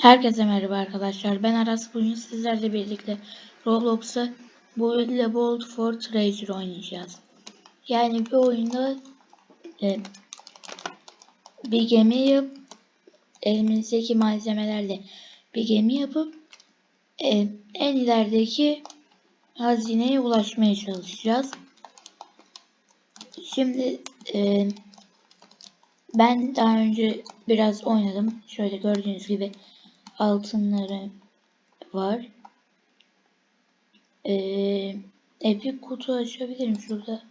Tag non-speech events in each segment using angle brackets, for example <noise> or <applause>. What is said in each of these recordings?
Herkese merhaba arkadaşlar. Ben Aras. Bugün sizlerle birlikte Roblox'ta Buildable for Treasure oynayacağız. Yani bir oyunda e, bir gemi yap elimizdeki malzemelerle bir gemi yapıp e, en ilerideki hazineye ulaşmaya çalışacağız. Şimdi e, ben daha önce biraz oynadım. Şöyle gördüğünüz gibi altınları var. Ee, epik kutu açabilirim şurada.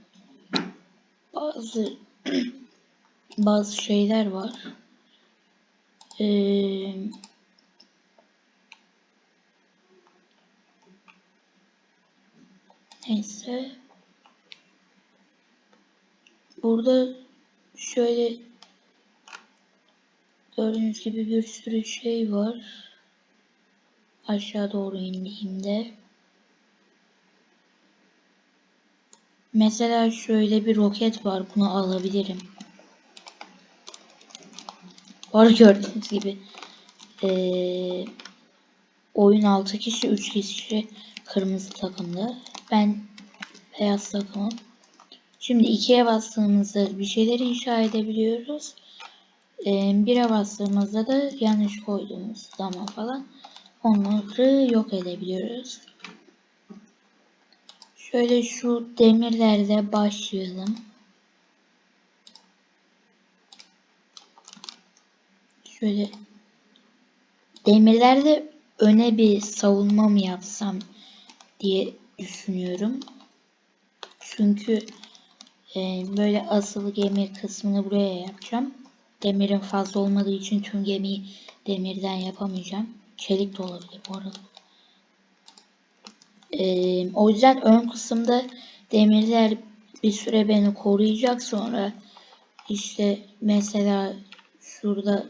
Bazı <clears throat> bazı şeyler var. Ee, neyse. Burada şöyle gördüğünüz gibi bir sürü şey var. Aşağı doğru indiğimde. Mesela şöyle bir roket var bunu alabilirim. Var gördüğünüz gibi. Ee, oyun 6 kişi 3 kişi kırmızı takımda. Ben beyaz takımım. Şimdi ikiye bastığımızda bir şeyleri inşa edebiliyoruz ee, bire bastığımızda da yanlış koyduğumuz zaman falan onları yok edebiliyoruz. Şöyle şu demirlerde başlayalım. Şöyle demirlerde öne bir savunma mı yapsam diye düşünüyorum. Çünkü e, böyle asıl gemi kısmını buraya yapacağım. Demirin fazla olmadığı için tüm gemiyi demirden yapamayacağım. Çelik de olabilir bu arada. Ee, o yüzden ön kısımda demirler bir süre beni koruyacak sonra işte mesela şurada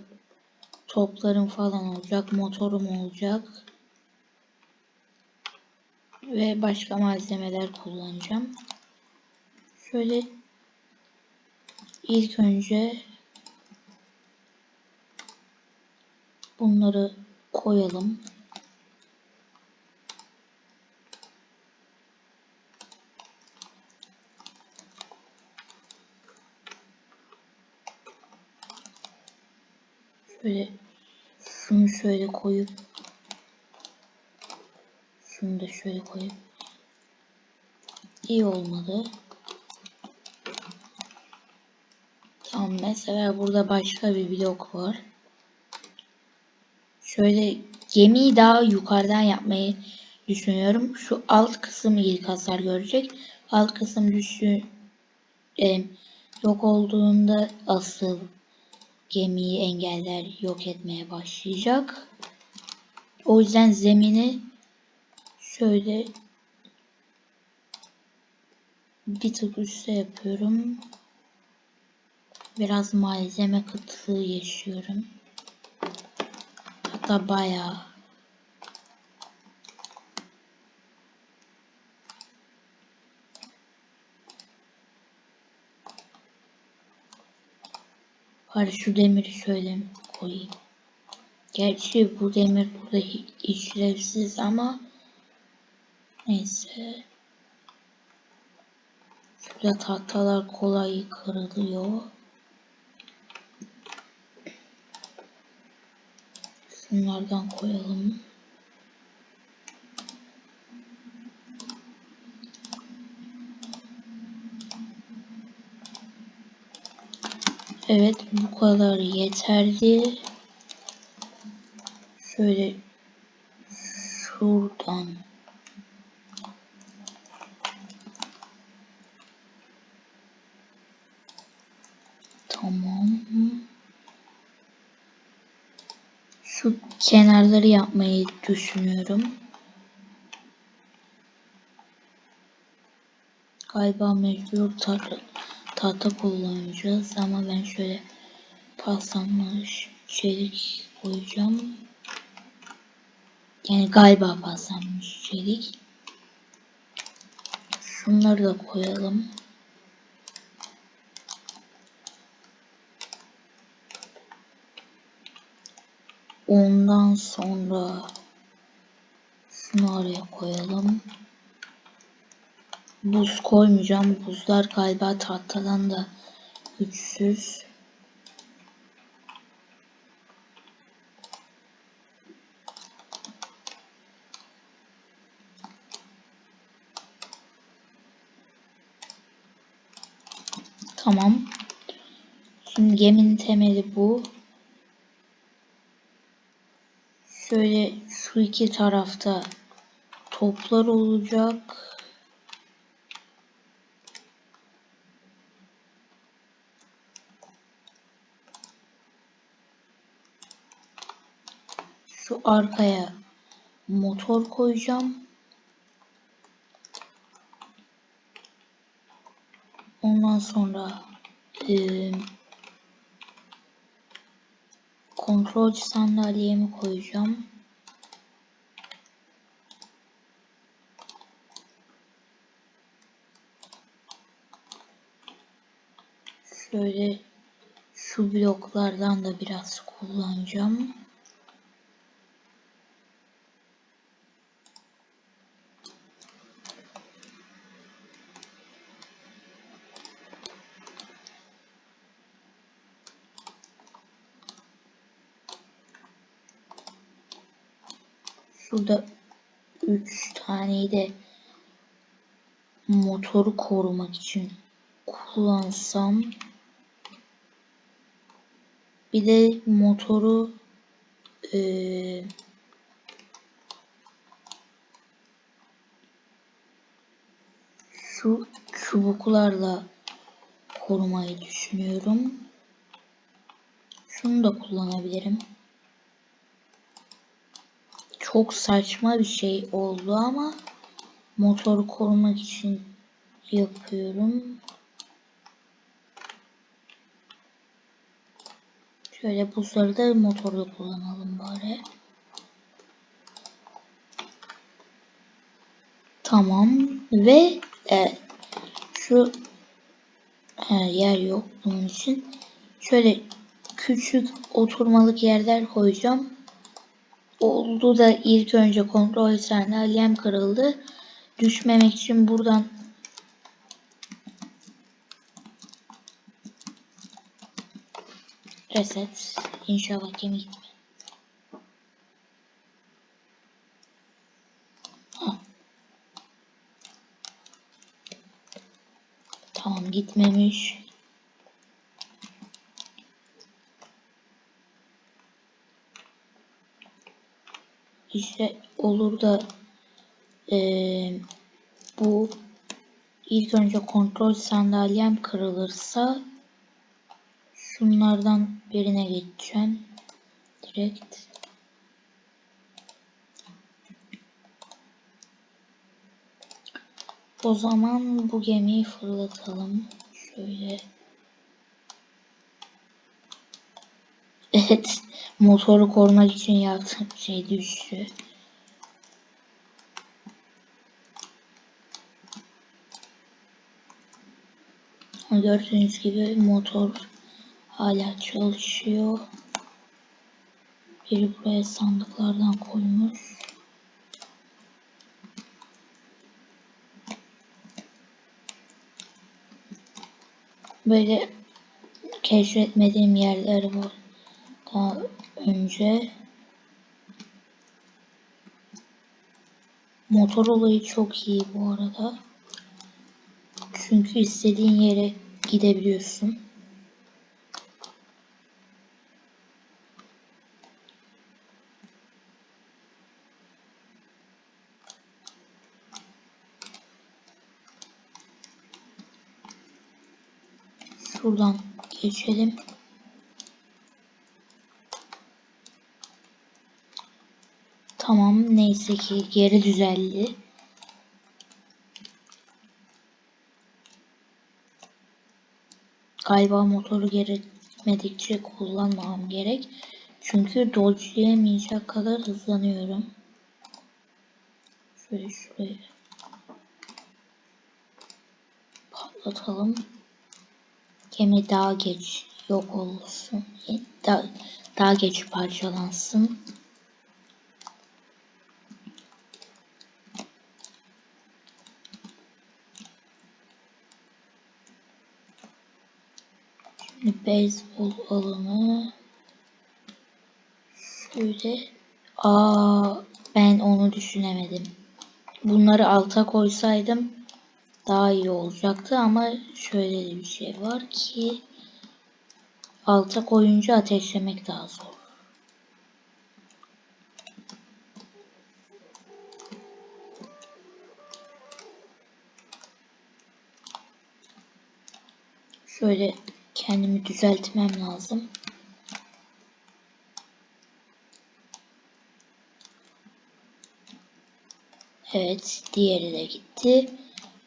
toplarım falan olacak, motorum olacak ve başka malzemeler kullanacağım. Şöyle ilk önce bunları koyalım. Şöyle şunu şöyle koyup şunu da şöyle koyup iyi olmadı. Tamam mesela burada başka bir blok var. Şöyle gemiyi daha yukarıdan yapmayı düşünüyorum. Şu alt kısım ilk hasar görecek. Alt kısım düşü e, yok olduğunda asıl gemiyi engeller yok etmeye başlayacak. O yüzden zemini şöyle bir tık üstte yapıyorum. Biraz malzeme kıtlığı yaşıyorum. Hatta bayağı. Bari şu demiri şöyle koyayım. Gerçi bu demir burada işlevsiz ama neyse. Şurada tahtalar kolay kırılıyor. Şunlardan koyalım. Evet bu kadar yeterli. Şöyle şuradan Tamam. Şu kenarları yapmayı düşünüyorum. Galiba mecbur tahta, tahta kullanacağız ama ben şöyle paslanmış çelik koyacağım. Yani galiba paslanmış çelik. Şunları da koyalım. Ondan sonra şunu araya koyalım. Buz koymayacağım. Buzlar galiba tahtadan da güçsüz. Tamam. Şimdi geminin temeli bu. Şöyle şu iki tarafta toplar olacak. Şu arkaya motor koyacağım. Ondan sonra e, kontrolcü sandalyemi koyacağım. Şöyle şu bloklardan da biraz kullanacağım. Şurada 3 taneyi de motoru korumak için kullansam bir de motoru e, şu çubuklarla korumayı düşünüyorum. Şunu da kullanabilirim. Çok saçma bir şey oldu ama motoru korumak için yapıyorum. Şöyle buzları da motorda kullanalım bari. Tamam ve e, şu he, yer yok bunun için. Şöyle küçük oturmalık yerler koyacağım. Oldu da ilk önce kontrol sandalyem kırıldı. Düşmemek için buradan reset. İnşallah gemi gitme. Tamam gitmemiş. İşte olur da e, bu ilk önce kontrol sandalyem kırılırsa şunlardan birine geçeceğim. Direkt. O zaman bu gemiyi fırlatalım. Şöyle. Evet. Motoru korumak için yaptığım şey düştü. Gördüğünüz gibi motor hala çalışıyor. Biri buraya sandıklardan koymuş. Böyle keşfetmediğim yerler var daha önce. Motor olayı çok iyi bu arada. Çünkü istediğin yere gidebiliyorsun. Şuradan geçelim. Tamam neyse ki geri düzeldi. Galiba motoru gerekmedikçe kullanmam gerek. Çünkü dodge'layamayacak kadar hızlanıyorum. Şöyle şurayı patlatalım. Gemi daha geç yok olsun. Daha, daha geç parçalansın. Beyzbol alanı şöyle aa ben onu düşünemedim. Bunları alta koysaydım daha iyi olacaktı ama şöyle bir şey var ki alta koyunca ateşlemek daha zor. Şöyle kendimi düzeltmem lazım. Evet, diğeri de gitti.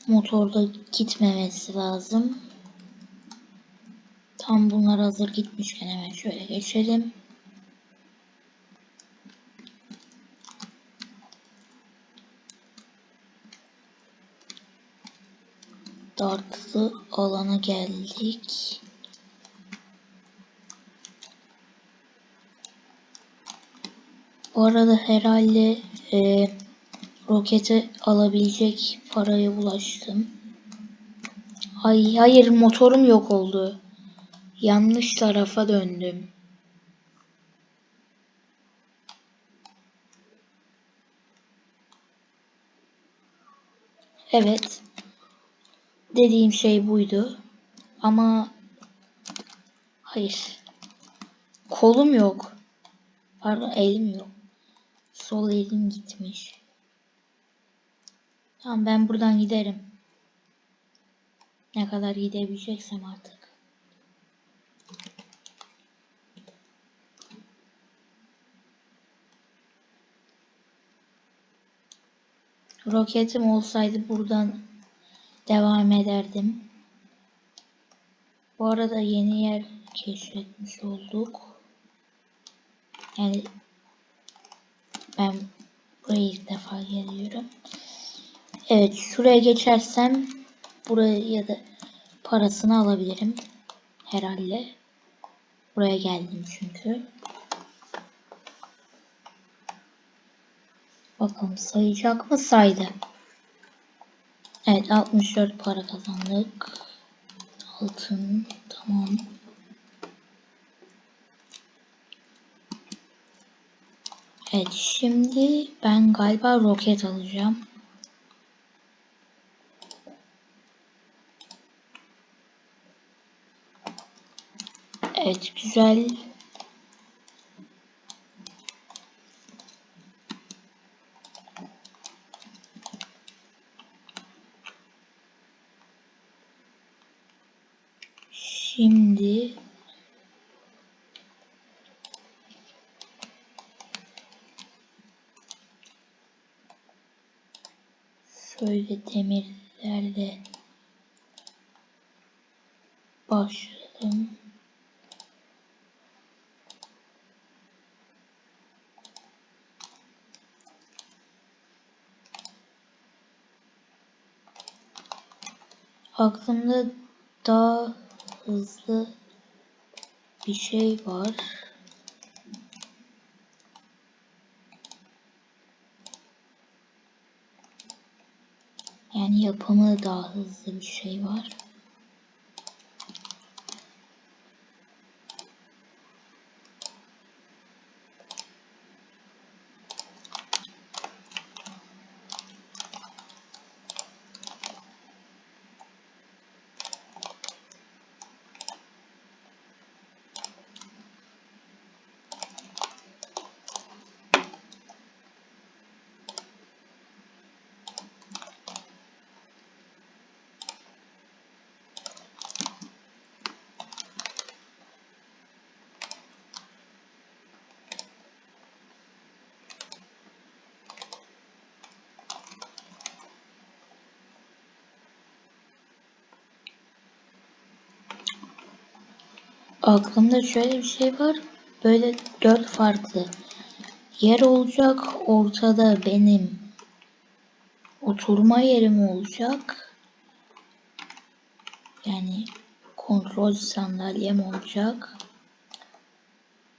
Motorda gitmemesi lazım. Tam bunlar hazır gitmişken hemen şöyle geçelim. Dartlı alana geldik. Bu arada herhalde e, rokete alabilecek paraya ulaştım. Ay hayır motorum yok oldu. Yanlış tarafa döndüm. Evet. Dediğim şey buydu. Ama hayır. Kolum yok. Pardon elim yok. Sol elim gitmiş. Tamam ben buradan giderim. Ne kadar gidebileceksem artık. Roketim olsaydı buradan devam ederdim. Bu arada yeni yer keşfetmiş olduk. Yani ben buraya ilk defa geliyorum. Evet şuraya geçersem buraya da parasını alabilirim. Herhalde. Buraya geldim çünkü. Bakalım sayacak mı? Saydı. Evet 64 para kazandık. Altın tamam. Evet şimdi ben galiba roket alacağım. Evet güzel. Şimdi şöyle demirlerle başladım. Aklımda daha hızlı bir şey var. Yani yapımı daha hızlı bir şey var. Aklımda şöyle bir şey var. Böyle dört farklı yer olacak. Ortada benim oturma yerim olacak. Yani kontrol sandalyem olacak.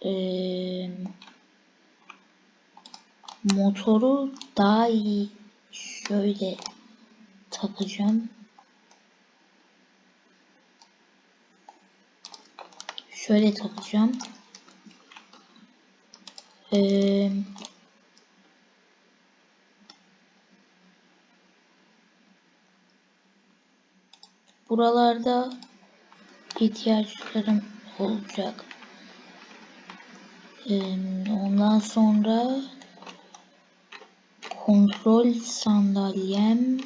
Ee, motoru daha iyi şöyle takacağım. Şöyle takacağım. Ee, buralarda ihtiyaçlarım olacak. Ee, ondan sonra kontrol sandalyem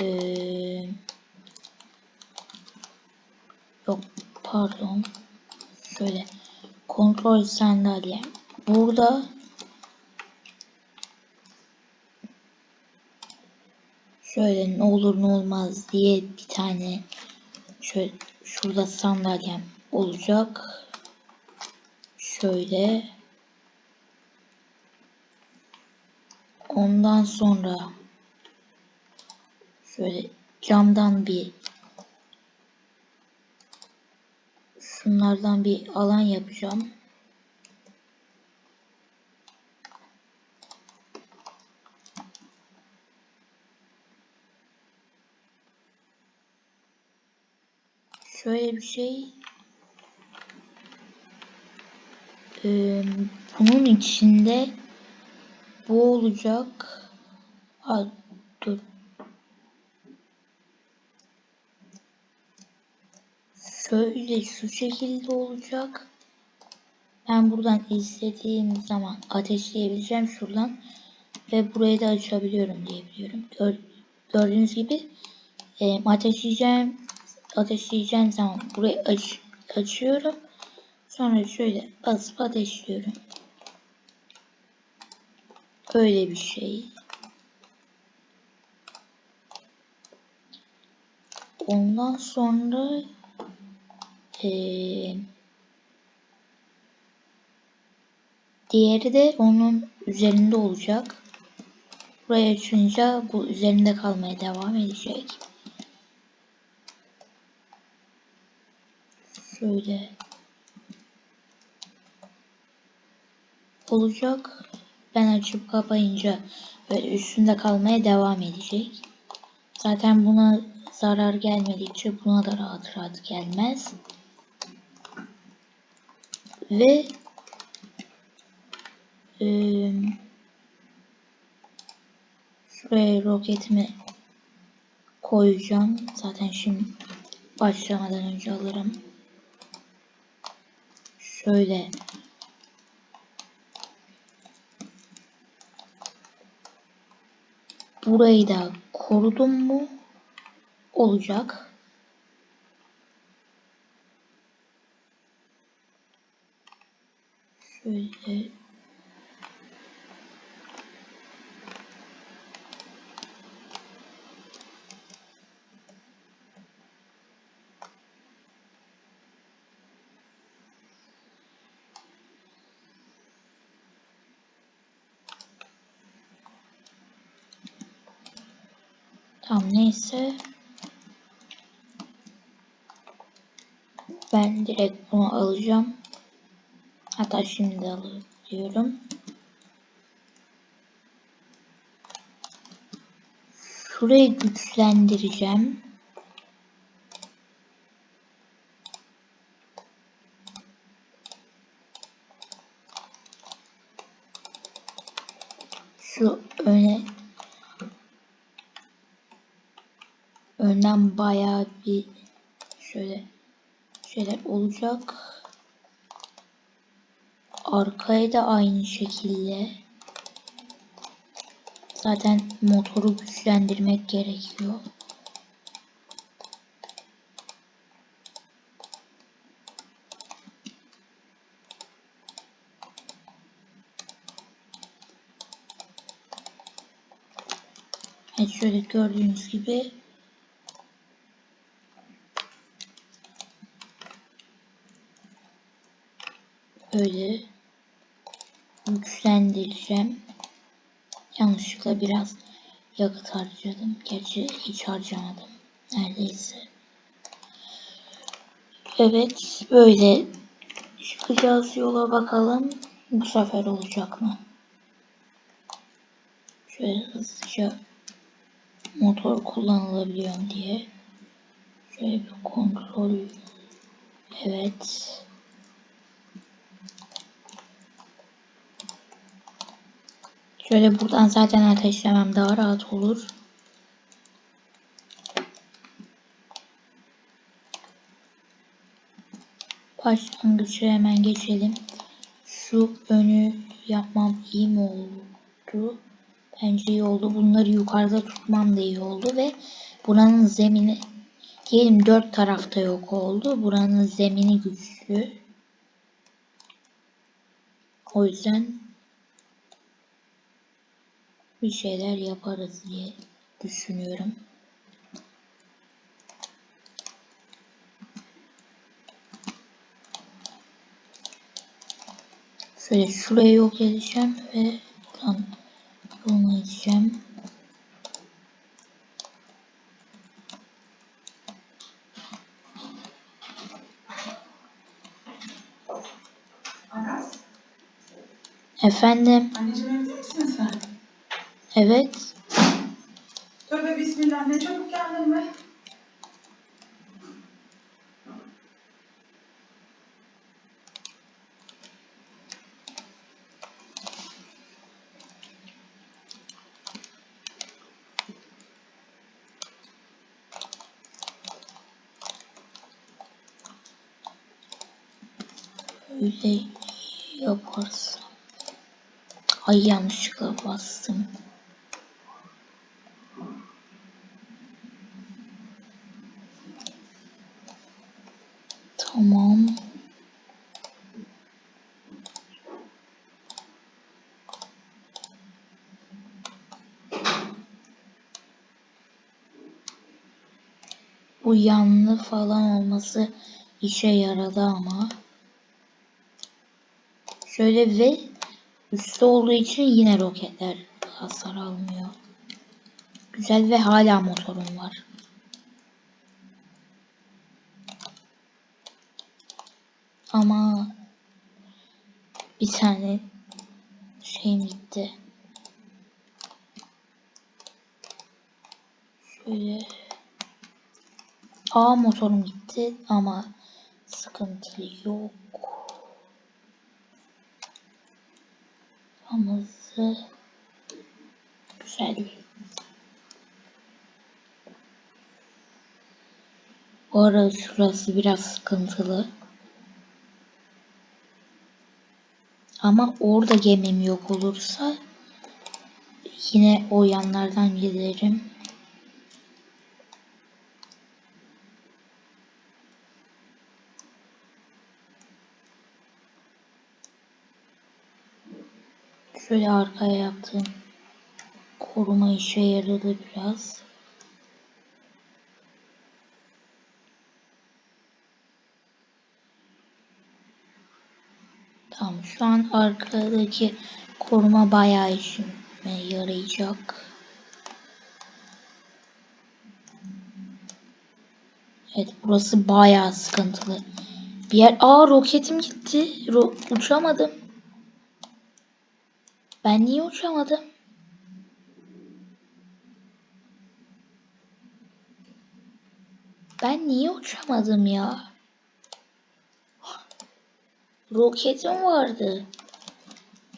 ee, yok pardon. Şöyle kontrol sandalyem burada şöyle ne olur ne olmaz diye bir tane şöyle şurada sandalyem olacak. Şöyle. Ondan sonra şöyle camdan bir şunlardan bir alan yapacağım. Şöyle bir şey ee, bunun içinde bu olacak. Ha, dur. Şöyle şu şekilde olacak. Ben buradan istediğim zaman ateşleyebileceğim şuradan ve burayı da açabiliyorum diyebiliyorum. Gör, gördüğünüz gibi e, ateşleyeceğim ateşleyeceğim zaman burayı aç, açıyorum. Sonra şöyle basıp ateşliyorum. Öyle bir şey. Ondan sonra ee, diğeri de onun üzerinde olacak. Burayı açınca bu üzerinde kalmaya devam edecek. Şöyle olacak. Ben açıp kapayınca böyle üstünde kalmaya devam edecek. Zaten buna zarar gelmedikçe buna da rahat rahat gelmez. Ve e, şuraya roketimi koyacağım. Zaten şimdi başlamadan önce alırım. Şöyle burayı da korudum mu olacak. Şöyle Tamam neyse. Ben direkt bunu alacağım. Hatta şimdi alıyorum. Şurayı güçlendireceğim. Şu öne önden bayağı bir şöyle şeyler olacak. Arkaya da aynı şekilde. Zaten motoru güçlendirmek gerekiyor. Evet şöyle gördüğünüz gibi böyle güçlendireceğim. Yanlışlıkla biraz yakıt harcadım. Gerçi hiç harcamadım. Neredeyse. Evet böyle çıkacağız yola bakalım. Bu sefer olacak mı? Şöyle hızlıca motor kullanılabiliyor diye. Şöyle bir kontrol. Evet. Şöyle buradan zaten ateşlemem daha rahat olur. Başlangıça hemen geçelim. Şu önü yapmam iyi mi oldu? Bence iyi oldu. Bunları yukarıda tutmam da iyi oldu ve buranın zemini diyelim dört tarafta yok oldu. Buranın zemini güçlü. O yüzden bir şeyler yaparız diye düşünüyorum. Şöyle şurayı yok edeceğim ve buradan yolunu edeceğim. Efendim, anneciğim? Evet. Tövbe bismillah ne çabuk geldin be. Öyle yaparsam. Ay yanlışlıkla bastım. Tamam. Bu yanlı falan olması işe yaradı ama. Şöyle ve üstte olduğu için yine roketler hasar almıyor. Güzel ve hala motorum var. Ama bir tane şeyim gitti. Şöyle A motorum gitti ama sıkıntı yok. Amazı güzel. Bu arada şurası biraz sıkıntılı. Ama orada gemim yok olursa yine o yanlardan giderim. Şöyle arkaya yaptığım koruma işe yaradı biraz. Tamam şu an arkadaki koruma bayağı işime yarayacak. Evet burası bayağı sıkıntılı. Bir yer... Aa roketim gitti. Ro uçamadım. Ben niye uçamadım? Ben niye uçamadım ya? Roketim vardı.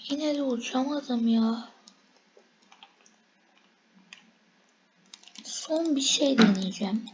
Yine de uçamadım ya. Son bir şey deneyeceğim.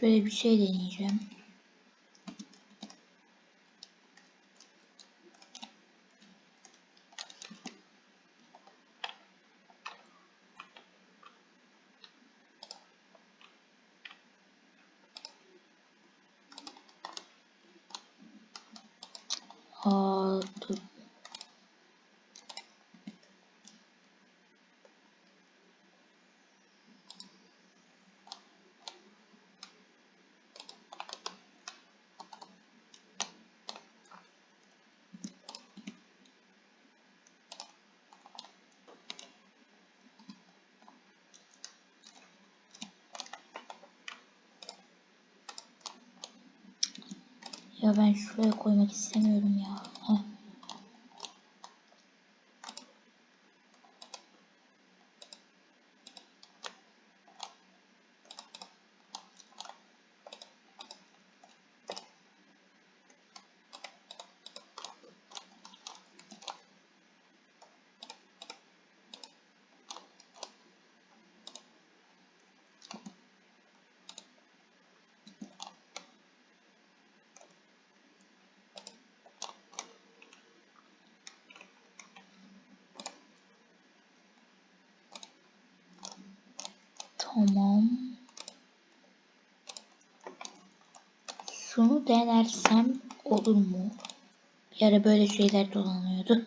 Şöyle bir şey deneyeceğim. Ben şuraya koymak istemiyorum ya. Tamam. Şunu denersem olur mu? Bir ara böyle şeyler dolanıyordu.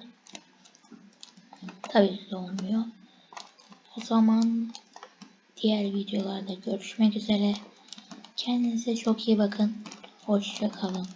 Tabii ki olmuyor. O zaman diğer videolarda görüşmek üzere. Kendinize çok iyi bakın. Hoşça kalın.